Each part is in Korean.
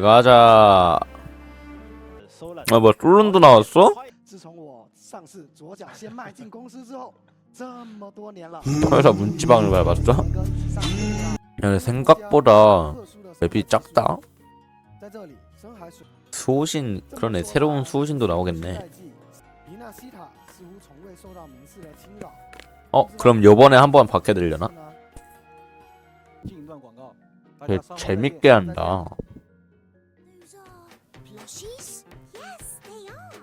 가자. 아, 뭐야, 쫄른도 나왔어? 회사 문지방을 밟았어? 야, 생각보다 맵이 작다. 수호신 그러네 새로운 수호신도 나오겠네. 어 그럼 요번에 한번 받게 되려나? 그 되게 재밌게 한다.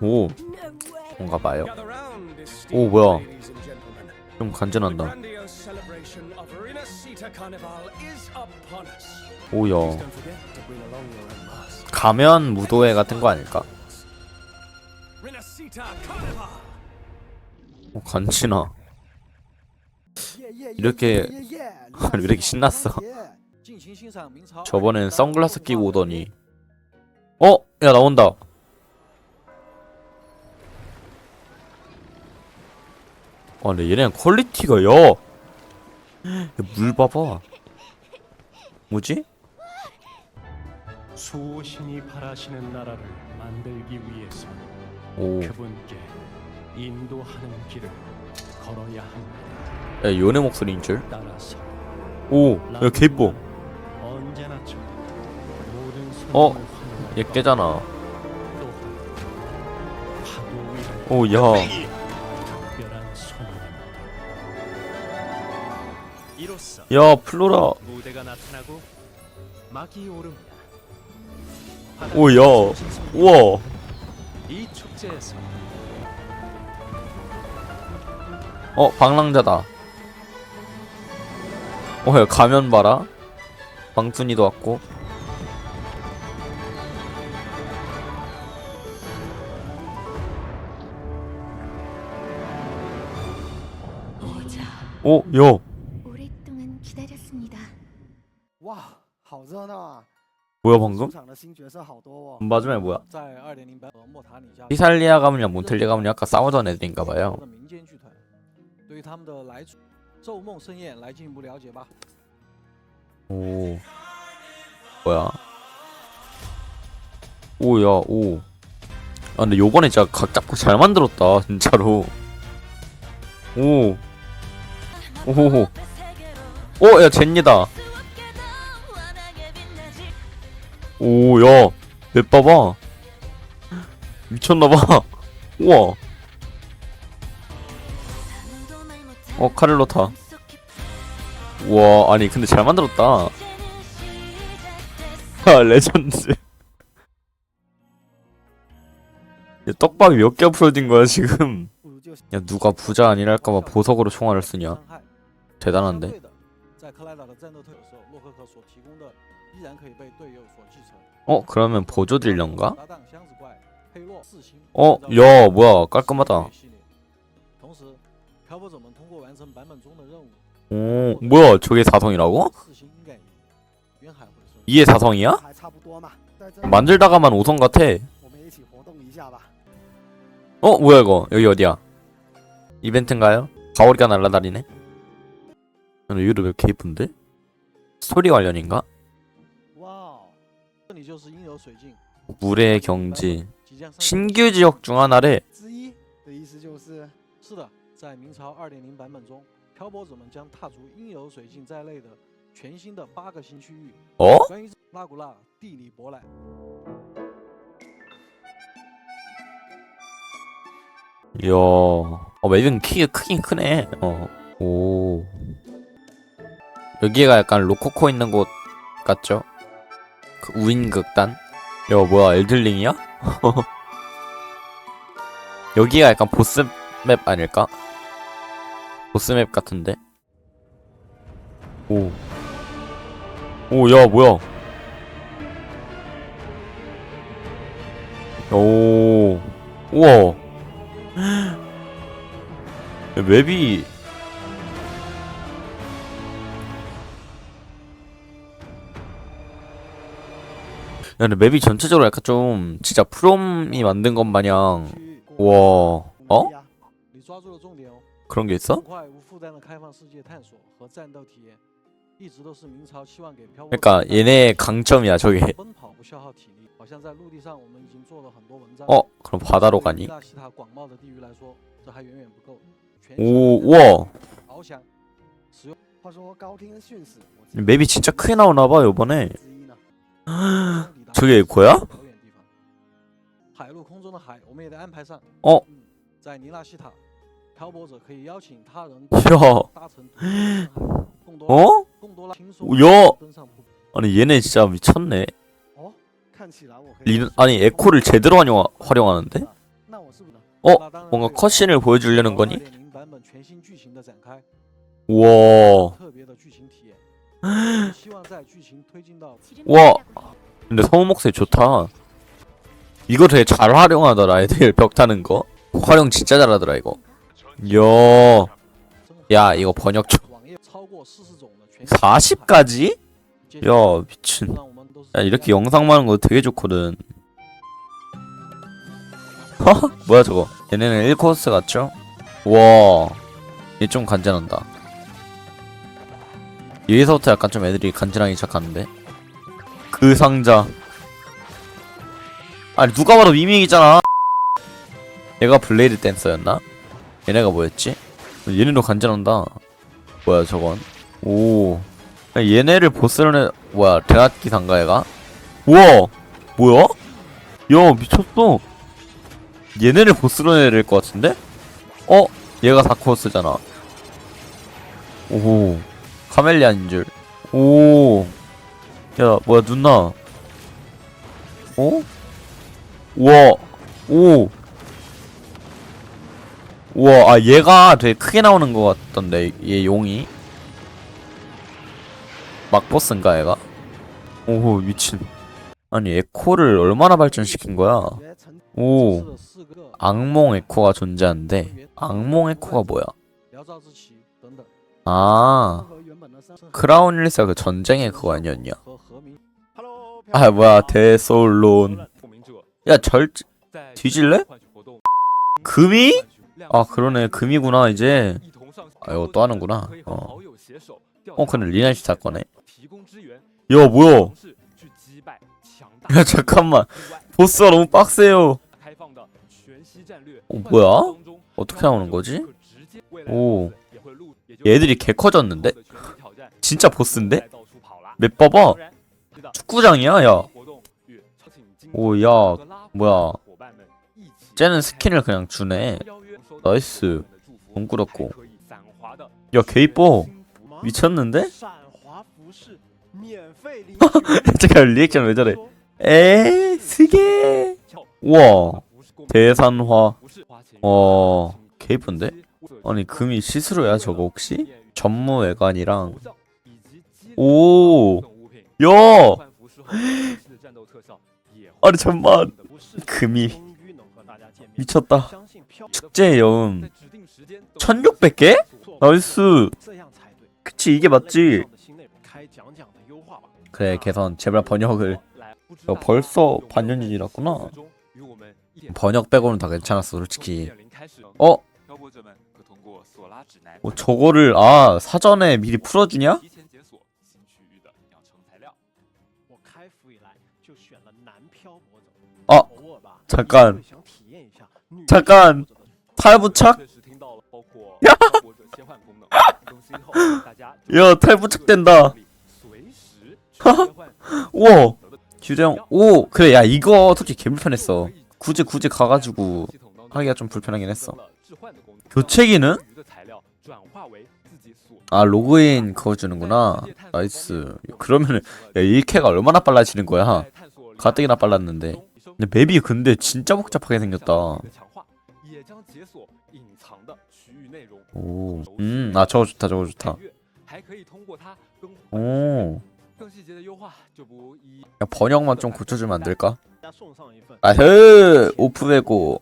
오 뭔가 봐요. 오 뭐야? 좀 간지난다. 오야. 가면 무도회 같은 거 아닐까? 오, 간지나. 이렇게 이렇게 신났어. 저번엔 선글라스 끼고 오더니. 어? 야 나온다 아 근데 얘네는 퀄리티가 야! 물 봐봐 뭐지? 수호신이 바라시는 나라를 만들기 위해서 오 그분께 인도하는 길을 걸어야 합니다. 야, 요네 목소리인 줄? 따라서 오! 야 개 이뻐 언제나처럼 모든 어? 얘것 깨잖아. 손님입니다. 이로써 야 플로라. 오릅니다. 오야. 우와. 어 방랑자다. 어야 가면 봐라. 방순이도 왔고 오자. 오 야 오랫동안 기다렸습니다. 哇，好热闹啊！ 뭐야 出 방금? 场的新角色好多哦。 마지막에 뭐야? 在二点零版和莫塔尼加 히살리아 가문이랑 몬텔리아 가문이 아까 싸우던 애들인가봐요 的民间剧团，对于他们的来处，昼梦盛宴来进一步了解吧。 오 뭐야 오야 오 아 근데 요번에 진짜 각 잡고 잘 만들었다 진짜로 오 오호호. 어, 오야 젠니다. 오야 내 봐봐. 미쳤나봐. 우와. 어 카를로타. 우와 아니 근데 잘 만들었다. 아 레전드. 야, 떡밥이 몇 개 풀어진 거야 지금? 어, 야 누가 부자 아니랄까봐 보석으로 총알을 쓰냐? 대단한데. 어 그러면 보조 딜런가? 어, 야 뭐야 깔끔하다. 오 뭐야 저게 4성이라고? 이게 4성이야? 만들다가만 5성 같아. 어 뭐야 이거 여기 어디야? 이벤트인가요? 가오리가 날라다니네. 근데 이거 왜 이렇게 이쁜데? 스토리 관련인가? 哇哦，这里就是阴柔水镜， 물의 경지 即将上线。 신규 지역 중 하나래 之一的意思就是是的，在明朝2.0版本中，漂泊者们将踏足阴柔水镜在内的全新的八个新区域。 어? 关于拉古纳地理博览， 이야 어 맵은 키가 크긴 크네 어오 여기가 약간 로코코 있는 곳 같죠? 그 우인 극단 야 뭐야 엘들링이야? 여기가 약간 보스 맵 아닐까? 보스 맵 같은데 오 오 야 뭐야 오 우와 야, 맵이 근데 맵이 전체적으로 약간 좀 진짜 프롬이 만든 것 마냥 와 어? 그런 게 있어? 그러니까 얘네 강점이야 저게 어? 그럼 바다로 가니? 오 우와 맵이 진짜 크게 나오나봐 요번에 아, 저게 에코야? 어? 어? 야 어? 어? 야 아니 얘네 진짜 미쳤네 어? 리, 아니 에코를 제대로 활용, 활용하는데? 어? 뭔가 컷신을 보여주려는 거니? 와. 와 근데 성우 목소리 좋다. 이거 되게 잘 활용하더라 애들 벽 타는 거. 활용 진짜 잘하더라 이거. 요. 야 이거 번역 좀. 40까지? 야 미친. 야 이렇게 영상만 하는 거 되게 좋거든. 허? 뭐야 저거? 얘네는 1코스 같죠? 와. 얘 좀 간지난다. 여기서부터 약간 좀 애들이 간지나기 시작하는데. 그 상자 아니 누가 봐도 미밍이잖아 얘가 블레이드 댄서였나? 얘네가 뭐였지? 얘네도 간지난다 뭐야 저건 오 야, 얘네를 보스로 내 뭐야 대학기 상가 얘가? 우와 뭐야? 야 미쳤어 얘네를 보스로 내야 될 것 같은데? 어? 얘가 다크호스잖아 오호 카멜리안인 줄 오. 야 뭐야 누나. 어? 우와. 오. 우와 아 얘가 되게 크게 나오는 것 같던데 얘 용이. 막버스인가 얘가? 오호 미친. 아니 에코를 얼마나 발전시킨 거야? 오. 악몽 에코가 존재한데 악몽 에코가 뭐야? 아. 크라운일사 그 전쟁의 그거 아니었냐? 아 뭐야 대솔론 야 절... 뒤질래? 금이? 아 그러네 금이구나 이제 아 이거 또 하는구나 어, 어 근데 리나씨 사건에 야 뭐야 야 잠깐만 보스가 너무 빡세요 어 뭐야? 어떻게 나오는 거지? 오. 얘들이 개 커졌는데? 진짜 보스인데? 맵 봐봐. 축구장이야 야 오 야 뭐야. 쟤는 스킨을 그냥 주네. 나이스. 동그랗고. 야개 이뻐. 미쳤는데? 잠깐 리액션 왜 저래? 에이 스게. 우와. 대산화. 어 개이쁜데? 아니 금이 시스루야 저거 혹시? 전무외관이랑. 오! 야! 아니 잠만. 금이. 미쳤다. 축제의 여음 1600개? 나이스. 그치 이게 맞지? 그래 개선. 제발 번역을. 야, 벌써 반년이 지났구나. 번역 빼고는 다 괜찮았어 솔직히. 어? 어, 저거를 아 사전에 미리 풀어주냐? 아 잠깐. 잠깐. 탈부착? 야 탈부착 된다. 우와. 규정 오 그래. 야 이거 솔직히 개 불편했어. 굳이 굳이 가가지고 하기가 좀 불편하긴 했어. 교체기는? 아 로그인 그거 주는구나 나이스 그러면은 야 1캐가 얼마나 빨라지는 거야 가뜩이나 빨랐는데 근데 맵이 근데 진짜 복잡하게 생겼다 오, 음, 아 저거 좋다, 저거 좋다. 오. 야, 번역만 좀 고쳐주면 안 될까? 아흐, 오프웨고.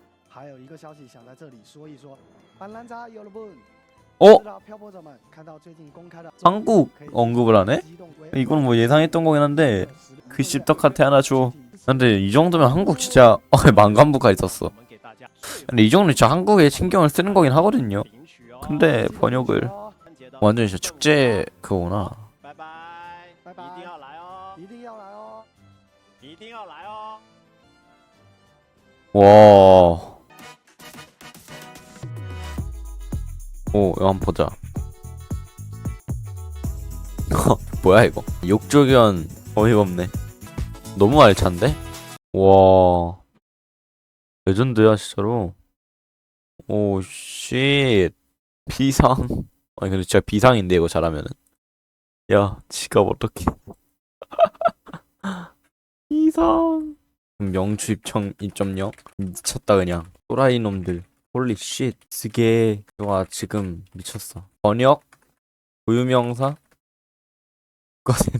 还有一个消息想在这里说一说，板蓝扎有了不？ 어? 不知道漂泊者们看到最近公开的 한국 언급을 하네? 이건 뭐 예상했던 거긴 한데 그 씹덕한테 하나 줘. 근데 이 정도면 한국 진짜 어, 망간부가 있었어. 근데 이 정도는 진짜 한국에 신경을 쓰는 거긴 하거든요. 근데 번역을 완전 진짜 축제 그거구나. 拜拜，拜拜，一定要来哦，一定要来哦，一定要来哦。 와. 오, 이거 한번 보자. 뭐야 이거? 욕조견 어이가 없네. 너무 알찬데? 와. 레전드야 진짜로. 오 쉣. 비상. 아니 근데 진짜 비상인데 이거 잘하면은. 야, 지갑 어떡해. 비상. 명추 입청 2.0 미쳤다 그냥 또라이 놈들 홀리 쉣 쓰게 와 지금 미쳤어. 번역? 고유명사? 거센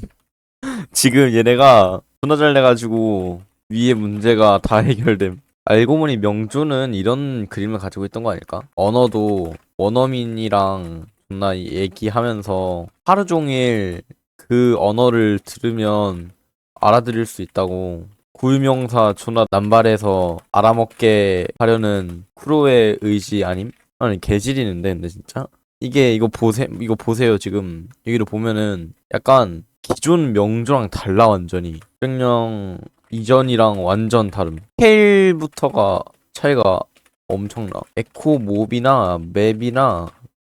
지금 얘네가 존나 잘 돼가지고 위에 문제가 다 해결됨. 알고 보니 명주는 이런 그림을 가지고 있던 거 아닐까? 언어도 원어민이랑 존나 얘기하면서 하루 종일 그 언어를 들으면 알아들을 수 있다고 고유명사 존나 남발해서 알아먹게 하려는 쿠로의 의지 아님? 아니 개질이는데 근데 진짜? 이게 이거 보세 이거 보세요 지금. 여기를 보면은 약간 기존 명조랑 달라 완전히. 명령 이전이랑 완전 다름. 스케일부터가 차이가 엄청나. 에코 몹이나 맵이나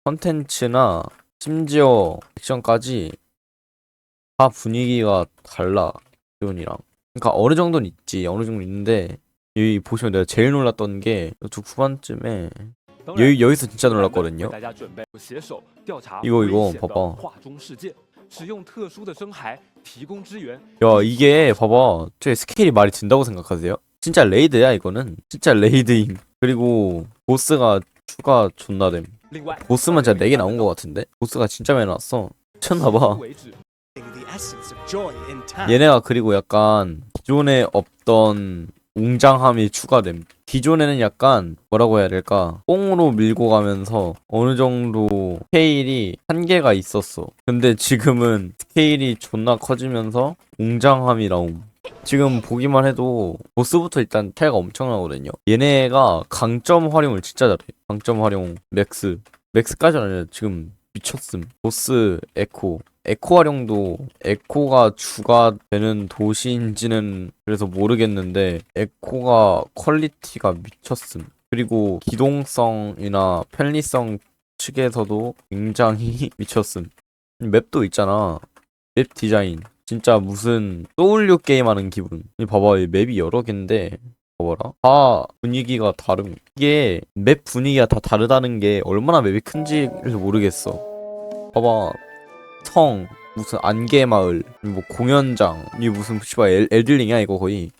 컨텐츠나 심지어 액션까지 다 분위기가 달라 기존이랑 그러니까 어느 정도는 있지 어느 정도 있는데 여기 보시면 내가 제일 놀랐던 게 두 후반쯤에 여기 여기서 진짜 놀랐거든요. 이거 이거 봐봐. 야 이게 봐봐 제 스케일이 말이 된다고 생각하세요? 진짜 레이드야 이거는 진짜 레이드임 그리고 보스가 추가 존나 됨 보스만 진짜 4개 나온 것 같은데? 보스가 진짜 많이 나왔어 미쳤나봐 얘네가 그리고 약간 기존에 없던 웅장함이 추가됨. 기존에는 약간 뭐라고 해야 될까? 뽕으로 밀고 가면서 어느 정도 스케일이 한계가 있었어. 근데 지금은 스케일이 존나 커지면서 웅장함이 나옴. 지금 보기만 해도 보스부터 일단 차이가 엄청나거든요. 얘네가 강점 활용을 진짜 잘해. 강점 활용 맥스. 맥스까지는 아니라 지금 미쳤음. 보스 에코. 에코 활용도 에코가 주가 되는 도시인지는 그래서 모르겠는데 에코가 퀄리티가 미쳤음. 그리고 기동성이나 편리성 측에서도 굉장히 미쳤음. 맵도 있잖아. 맵 디자인. 진짜 무슨 소울류 게임하는 기분. 이 봐봐, 이 맵이 여러 개인데 봐봐라. 다 분위기가 다름. 이게 맵 분위기가 다 다르다는 게 얼마나 맵이 큰지를 모르겠어. 봐봐. 성 무슨 안개마을 뭐 공연장 이 무슨 씨발 엘, 엘들링이야 이거 거의.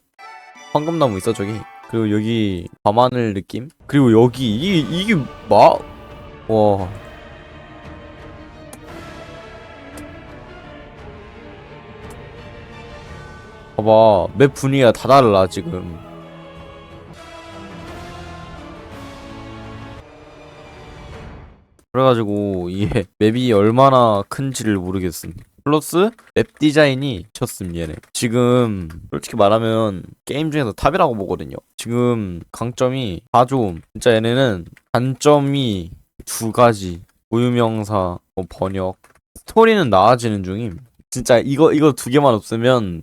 황금나무 있어 저기. 그리고 여기 밤하늘 느낌? 그리고 여기 이 이게 막 와. 봐봐 맵 분위기가 다 달라 지금 그래가지고 이게 맵이 얼마나 큰지를 모르겠음. 플러스 맵 디자인이 미쳤음 얘네. 지금 솔직히 말하면 게임 중에서 탑이라고 보거든요. 지금 강점이 다 좋음. 진짜 얘네는 단점이 두 가지. 고유명사, 뭐 번역, 스토리는 나아지는 중임. 진짜 이거 이거 두 개만 없으면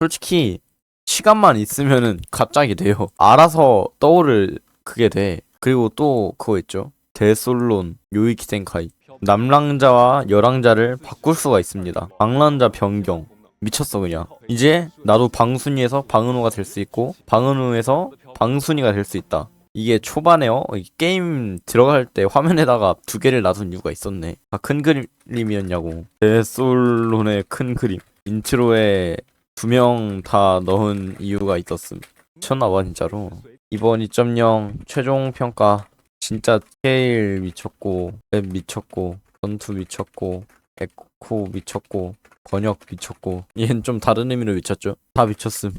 솔직히 시간만 있으면은 갑자기 돼요. 알아서 떠오를 그게 돼. 그리고 또 그거 있죠. 대솔론, 요이키 센카이. 남랑자와 여랑자를 바꿀 수가 있습니다. 방랑자 변경. 미쳤어 그냥. 이제 나도 방순이에서 방은호가 될 수 있고 방은호에서 방순이가 될 수 있다. 이게 초반에요. 이 게임 들어갈 때 화면에다가 두 개를 놔둔 이유가 있었네. 아, 큰 그림이었냐고. 대솔론의 큰 그림. 인트로에 두 명 다 넣은 이유가 있었음. 미쳤나봐 진짜로. 이번 2.0 최종 평가 진짜 스케일 미쳤고 맵 미쳤고 전투 미쳤고 에코 미쳤고 번역 미쳤고. 얘는 좀 다른 의미로 미쳤죠? 다 미쳤음.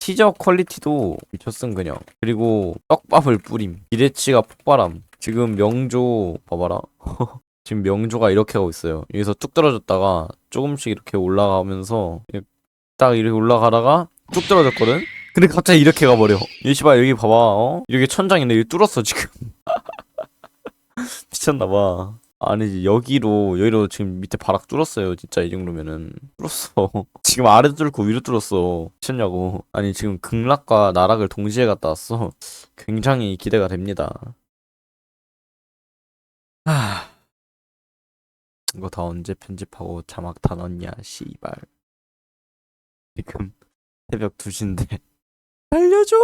티저 퀄리티도 미쳤음 그냥. 그리고 떡밥을 뿌림. 기대치가 폭발함. 지금 명조 봐봐라. 지금 명조가 이렇게 하고 있어요. 여기서 뚝 떨어졌다가 조금씩 이렇게 올라가면서 딱 이렇게 올라가다가 뚝 떨어졌거든? 근데 갑자기 이렇게 가버려. 이 씨발 여기 봐봐 어? 이렇게 천장인데 여기 뚫었어 지금. 미쳤나봐. 아니지 여기로 여기로 지금 밑에 바락 뚫었어요 진짜 이 정도면은. 뚫었어. 지금 아래도 뚫고 위로 뚫었어. 미쳤냐고. 아니 지금 극락과 나락을 동시에 갔다 왔어. 굉장히 기대가 됩니다. 하... 이거 다 언제 편집하고 자막 다 넣냐 씨발. 지금 새벽 2시인데. 알려줘